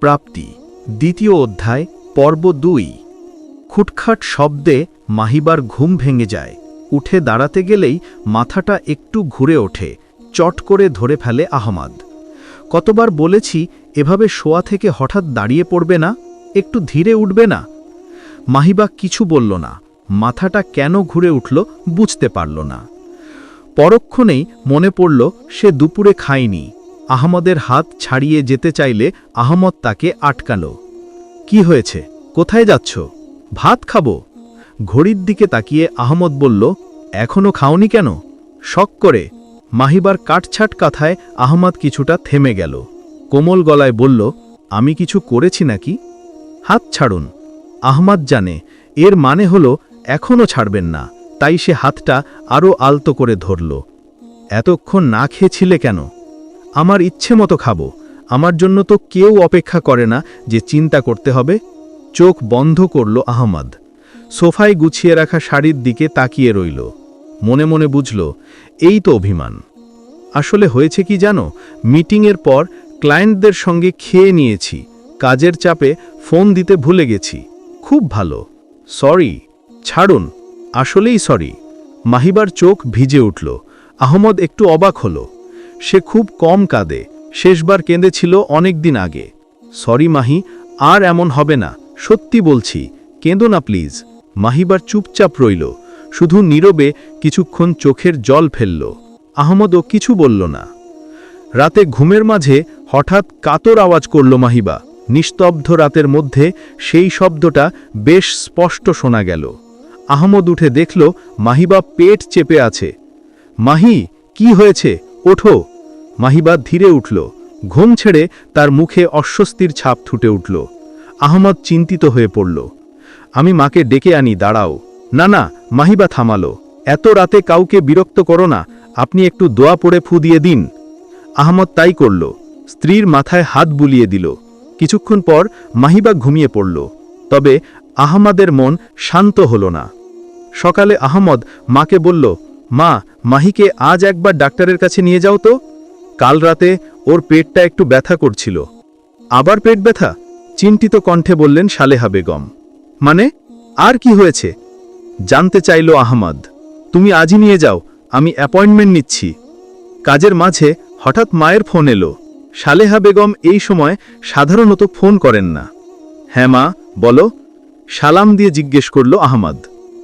প্রাপ্তি, দ্বিতীয় অধ্যায়, পর্ব দুই। খুটখাট শব্দে মাহিবার ঘুম ভেঙে যায়। উঠে দাঁড়াতে গেলেই মাথাটা একটু ঘুরে ওঠে, চট করে ধরে ফেলে আহমাদ। কতবার বলেছি, এভাবে শোয়া থেকে হঠাৎ দাঁড়িয়ে পড়বে না, একটু ধীরে উঠবে না? মাহিবা কিছু বলল না, মাথাটা কেন ঘুরে উঠল বুঝতে পারল না। পরক্ষণেই মনে পড়ল, সে দুপুরে খায়নি। আহমদের হাত ছাড়িয়ে যেতে চাইলে আহমদ তাকে আটকাল। কি হয়েছে? কোথায় যাচ্ছ? ভাত খাব? ঘড়ির দিকে তাকিয়ে আহমদ বলল, এখনও খাওনি কেন? শখ করে। মাহিবার কাটছাট কাথায় আহমদ কিছুটা থেমে গেল। কোমল গলায় বলল, আমি কিছু করেছি নাকি? হাত ছাড়ুন। আহমাদ জানে, এর মানে হল এখনও ছাড়বেন না। তাই সে হাতটা আরও আলতো করে ধরল। এতক্ষণ না খেয়েছিলে কেন? আমার ইচ্ছে মতো খাব। আমার জন্য তো কেউ অপেক্ষা করে না যে চিন্তা করতে হবে। চোখ বন্ধ করল আহমদ। সোফায় গুছিয়ে রাখা শাড়ির দিকে তাকিয়ে রইল। মনে মনে বুঝল, এই তো অভিমান। আসলে হয়েছে কি জানো? মিটিংয়ের পর ক্লায়েন্টদের সঙ্গে খেয়ে নিয়েছি। কাজের চাপে ফোন দিতে ভুলে গেছি। খুব ভালো। সরি। ছাড়ুন। আসলেই সরি। মাহিবার চোখ ভিজে উঠল। আহমদ একটু অবাক হল। সে খুব কম কাঁদে। শেষবার কেঁদেছিল অনেক দিন আগে। সরি মাহি, আর এমন হবে না। সত্যি বলছি, কেঁদো না প্লিজ। মাহিবার চুপচাপ রইল। শুধু নীরবে কিছুক্ষণ চোখের জল ফেলল। আহমদও কিছু বলল না। রাতে ঘুমের মাঝে হঠাৎ কাতর আওয়াজ করল মাহিবা। নিস্তব্ধ রাতের মধ্যে সেই শব্দটা বেশ স্পষ্ট শোনা গেল। আহমদ উঠে দেখল মাহিবা পেট চেপে আছে। মাহি, কি হয়েছে? ওঠো। মাহিবা ধীরে উঠল। ঘুম ছেড়ে তার মুখে অস্বস্তির ছাপ ফুটে উঠল। আহমদ চিন্তিত হয়ে পড়ল। আমি মাকে ডেকে আনি, দাঁড়াও। না না, মাহিবা থামালো। এত রাতে কাউকে বিরক্ত করো না। আপনি একটু দোয়া পড়ে ফু দিয়ে দিন। আহমদ তাই করল। স্ত্রীর মাথায় হাত বুলিয়ে দিল। কিছুক্ষণ পর মাহিবা ঘুমিয়ে পড়ল। তবে আহমদের মন শান্ত হল না। সকালে আহমদ মাকে বলল, মা, মাহিকে আজ একবার ডাক্তারের কাছে নিয়ে যাও তো। কাল রাতে ওর পেটটা একটু ব্যথা করছিল। আবার পেট ব্যথা? চিন্তিত কণ্ঠে বললেন সালেহা বেগম। মানে? আর কি হয়েছে? জানতে চাইল আহমদ। তুমি আজই নিয়ে যাও, আমি অ্যাপয়েন্টমেন্ট নিচ্ছি। কাজের মাঝে হঠাৎ মায়ের ফোন এলো। সালেহা বেগম এই সময় সাধারণত ফোন করেন না। হ্যাঁ মা, বলো। সালাম দিয়ে জিজ্ঞেস করল আহমদ।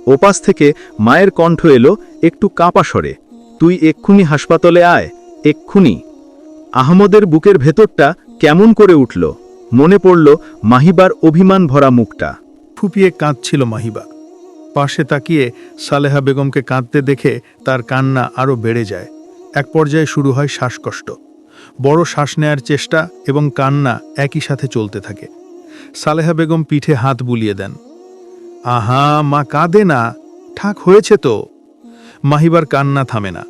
ওপাশ থেকে মায়ের কণ্ঠ এলো, একটু কাঁপা স্বরে। তুই এক্ষুনি হাসপাতালে আয়। এক্ষুনি। আহমদের বুকের ভেতরটা কেমন করে উঠল, মনে পড়ল মাহিবার অভিমান ভরা মুখটা। ফুপিয়ে কাঁদছিল মাহিবা। পাশে তাকিয়ে সালেহা বেগমকে কাঁদতে দেখে তার কান্না আরও বেড়ে যায়। এক পর্যায়ে শুরু হয় শ্বাসকষ্ট। বড় শ্বাস নেয়ার চেষ্টা এবং কান্না একই সাথে চলতে থাকে। সালেহা বেগম পিঠে হাত বুলিয়ে দেন, আহা, মা কাঁদে না। ঠাক হয়েছে তো? মাহিবার কান্না থামে না।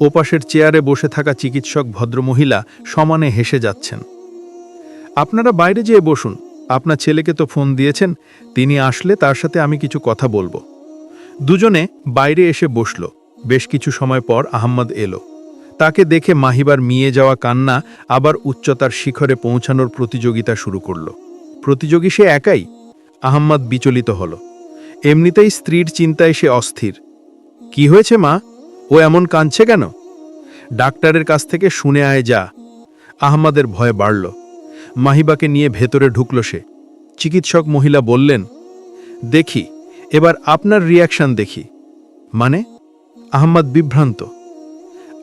ওপাশের চেয়ারে বসে থাকা চিকিৎসক ভদ্রমহিলা সমানে হেসে যাচ্ছেন। আপনারা বাইরে যেয়ে বসুন। আপনার ছেলেকে তো ফোন দিয়েছেন। তিনি আসলে তার সাথে আমি কিছু কথা বলব। দুজনে বাইরে এসে বসল। বেশ কিছু সময় পর আহম্মদ এলো। তাকে দেখে মাহিবার মিয়ে যাওয়া কান্না আবার উচ্চতার শিখরে পৌঁছানোর প্রতিযোগিতা শুরু করল। প্রতিযোগী সে একাই? আহম্মদ বিচলিত হল। এমনিতেই স্ত্রীর চিন্তায় সে অস্থির। কি হয়েছে মা? ও এমন কাঁদছে কেন? ডাক্তারের কাছ থেকে শুনে আয় যা। আহম্মদের ভয় বাড়ল। মাহিবাকে নিয়ে ভেতরে ঢুকল সে। চিকিৎসক মহিলা বললেন, দেখি, এবার আপনার রিয়াকশন দেখি। মানে? আহম্মদ বিভ্রান্ত।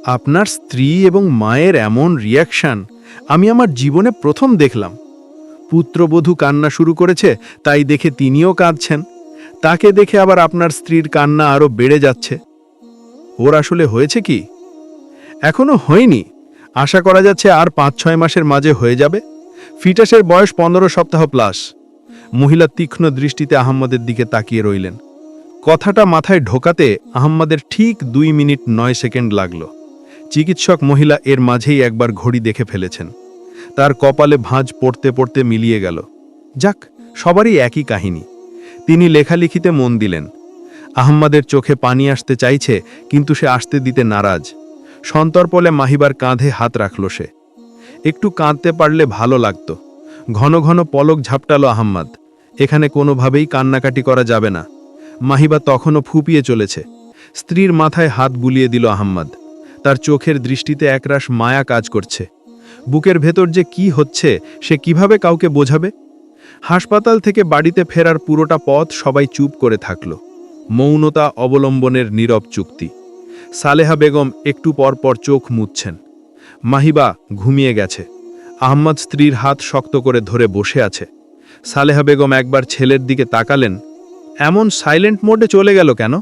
আপনার স্ত্রী এবং মায়ের এমন রিয়াকশন আমি আমার জীবনে প্রথম দেখলাম। পুত্রবধূ কান্না শুরু করেছে, তাই দেখে তিনিও কাঁদছেন। তাকে দেখে আবার আপনার স্ত্রীর কান্না আরও বেড়ে যাচ্ছে। ওর আসলে হয়েছে কি? এখনও হয়নি। আশা করা যাচ্ছে আর পাঁচ ছয় মাসের মাঝে হয়ে যাবে। ফিটাসের বয়স পনেরো সপ্তাহ প্লাস মহিলা তীক্ষ্ণ দৃষ্টিতে আহম্মদের দিকে তাকিয়ে রইলেন। কথাটা মাথায় ঢোকাতে আহম্মদের ঠিক দুই মিনিট নয় সেকেন্ড লাগল। চিকিৎসক মহিলা এর মাঝেই একবার ঘড়ি দেখে ফেলেছেন। তার কপালে ভাঁজ পড়তে পড়তে মিলিয়ে গেল। যাক, সবারই একই কাহিনী। তিনি লেখালেখিতে মন দিলেন। আহম্মদের চোখে পানি আসতে চাইছে, কিন্তু সে আসতে দিতে নারাজ। সন্তর্পলে মাহিবার কাঁধে হাত রাখল সে। একটু কাঁদতে পারলে ভালো লাগত। ঘন ঘন পলক ঝাপটালো আহম্মদ। এখানে কোনোভাবেই কান্নাকাটি করা যাবে না। মাহিবা তখনও ফুপিয়ে চলেছে। স্ত্রীর মাথায় হাত বুলিয়ে দিল আহম্মদ। তার চোখের দৃষ্টিতে একরাশ মায়া কাজ করছে। বুকের ভেতর যে কি হচ্ছে, সে কীভাবে কাউকে বোঝাবে? হাসপাতাল থেকে বাড়িতে ফেরার পুরোটা পথ সবাই চুপ করে থাকল। মৌনতা অবলম্বনের নীরব চুক্তি। সালেহা বেগম একটু পর পর চোখ মুছছেন। মাহিবা ঘুমিয়ে গেছে। আহম্মদ স্ত্রীর হাত শক্ত করে ধরে বসে আছে। সালেহা বেগম একবার ছেলের দিকে তাকালেন। এমন সাইলেন্ট মোডে চলে গেল কেন?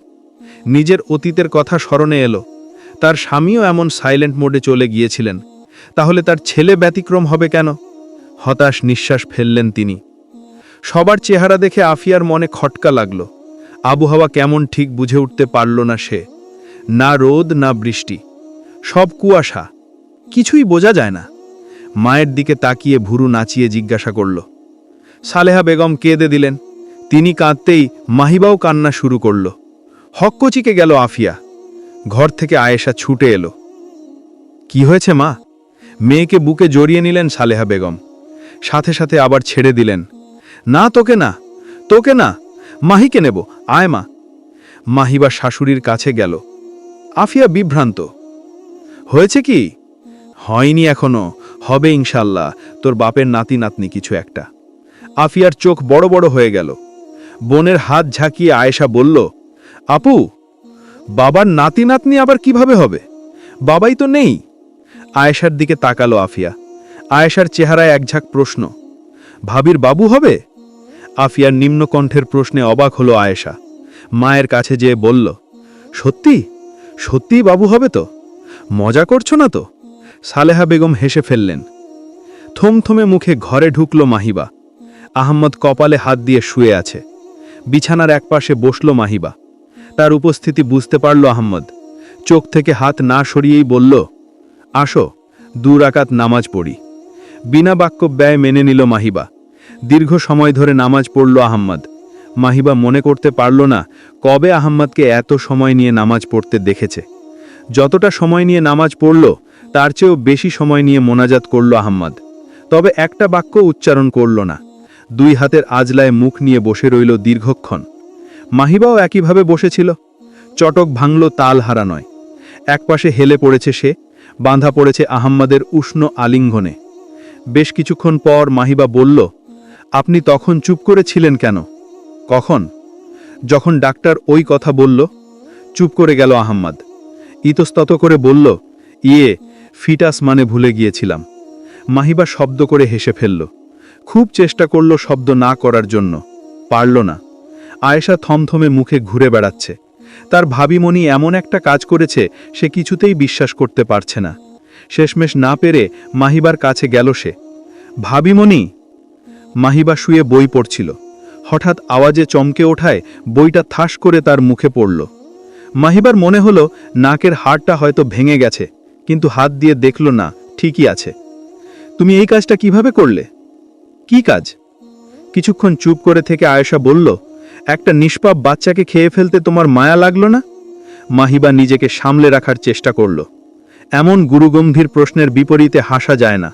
নিজের অতীতের কথা স্মরণে এলো। তার স্বামীও এমন সাইলেন্ট মোডে চলে গিয়েছিলেন। তাহলে তার ছেলে ব্যতিক্রম হবে কেন? হতাশ নিঃশ্বাস ফেললেন তিনি। সবার চেহারা দেখে আফিয়ার মনে খটকা লাগল। আবহাওয়া কেমন ঠিক বুঝে উঠতে পারল না সে। না রোদ, না বৃষ্টি। সব কুয়াশা। কিছুই বোঝা যায় না। মায়ের দিকে তাকিয়ে ভুরু নাচিয়ে জিজ্ঞাসা করল। সালেহা বেগম কেঁদে দিলেন। তিনি কাঁদতেই মাহিবাও কান্না শুরু করল। হক্কচিকে গেল আফিয়া। ঘর থেকে আয়েশা ছুটে এলো। কি হয়েছে মা? মেয়েকে বুকে জড়িয়ে নিলেন সালেহা বেগম। সাথে সাথে আবার ছেড়ে দিলেন। না, তোকে না। তোকে না। মাহিকে নেব, আয় মা। মাহিবা শাশুড়ির কাছে গেল। আফিয়া বিভ্রান্ত। হয়েছে কি? হয়নি এখনও। হবে ইনশাল্লাহ তোর বাপের নাতি নাতনি কিছু একটা। আফিয়ার চোখ বড় বড় হয়ে গেল। বোনের হাত ঝাঁকিয়ে আয়েশা বলল, আপু, বাবার নাতি নাতনি আবার কীভাবে হবে? বাবাই তো নেই। আয়েশার দিকে তাকালো আফিয়া। আয়েশার চেহারায় একঝাঁক প্রশ্ন, ভাবির বাবু হবে? আফিয়ার নিম্নকণ্ঠের প্রশ্নে অবাক হলো আয়েশা। মায়ের কাছে যেয়ে বলল, সত্যি? সত্যি বাবু হবে তো? মজা করছ না তো? সালেহা বেগম হেসে ফেললেন। থমথমে মুখে ঘরে ঢুকল মাহিবা। আহম্মদ কপালে হাত দিয়ে শুয়ে আছে। বিছানার একপাশে বসল মাহিবা। তার উপস্থিতি বুঝতে পারল আহম্মদ চোখ থেকে হাত না সরিয়েই বলল, আসো দুরাকাত নামাজ পড়ি। বিনা বাক্য ব্যয় মেনে নিল মাহিবা। দীর্ঘ সময় ধরে নামাজ পড়ল আহম্মদ। মাহিবা মনে করতে পারল না কবে আহম্মদকে এত সময় নিয়ে নামাজ পড়তে দেখেছে। যতটা সময় নিয়ে নামাজ পড়ল, তার চেয়েও বেশি সময় নিয়ে মোনাজাত করল আহম্মদ। তবে একটা বাক্য উচ্চারণ করল না। দুই হাতের আজলায় মুখ নিয়ে বসে রইল দীর্ঘক্ষণ। মাহিবাও একইভাবে বসেছিল। চটক ভাঙল তাল হারা নয়। একপাশে হেলে পড়েছে সে, বাঁধা পড়েছে আহম্মদের উষ্ণ আলিঙ্গনে। বেশ কিছুক্ষণ পর মাহিবা বলল আপনি তখন চুপ করেছিলেন কেন? কখন? যখন ডাক্তার ওই কথা বলল, চুপ করে গেল আহম্মদ। ইতস্তত করে বলল ইয়ে ফিটাস মানে ভুলে গিয়েছিলাম। মাহিবা শব্দ করে হেসে ফেলল। খুব চেষ্টা করল শব্দ না করার জন্য। পারল না। আয়েশা থমথমে মুখে ঘুরে বেড়াচ্ছে। তার ভাবিমণি এমন একটা কাজ করেছে, সে কিছুতেই বিশ্বাস করতে পারছে না। শেষমেশ না পেরে মাহিবার কাছে গেল সে। ভাবিমণি! মাহিবা শুয়ে বই পড়ছিল। হঠাৎ আওয়াজে চমকে ওঠায় বইটা থাস করে তার মুখে পড়ল। মাহিবার মনে হলো নাকের হাড়টা হয়তো ভেঙে গেছে, কিন্তু হাত দিয়ে দেখল না, ঠিকই আছে। তুমি এই কাজটা কীভাবে করলে? কি কাজ? কিছুক্ষণ চুপ করে থেকে আয়েশা বলল, একটা নিষ্পাপ বাচ্চাকে খেয়ে ফেলতে তোমার মায়া লাগল না? মাহিবা নিজেকে সামলে রাখার চেষ্টা করল। এমন গুরুগম্ভীর প্রশ্নের বিপরীতে হাসা যায় না।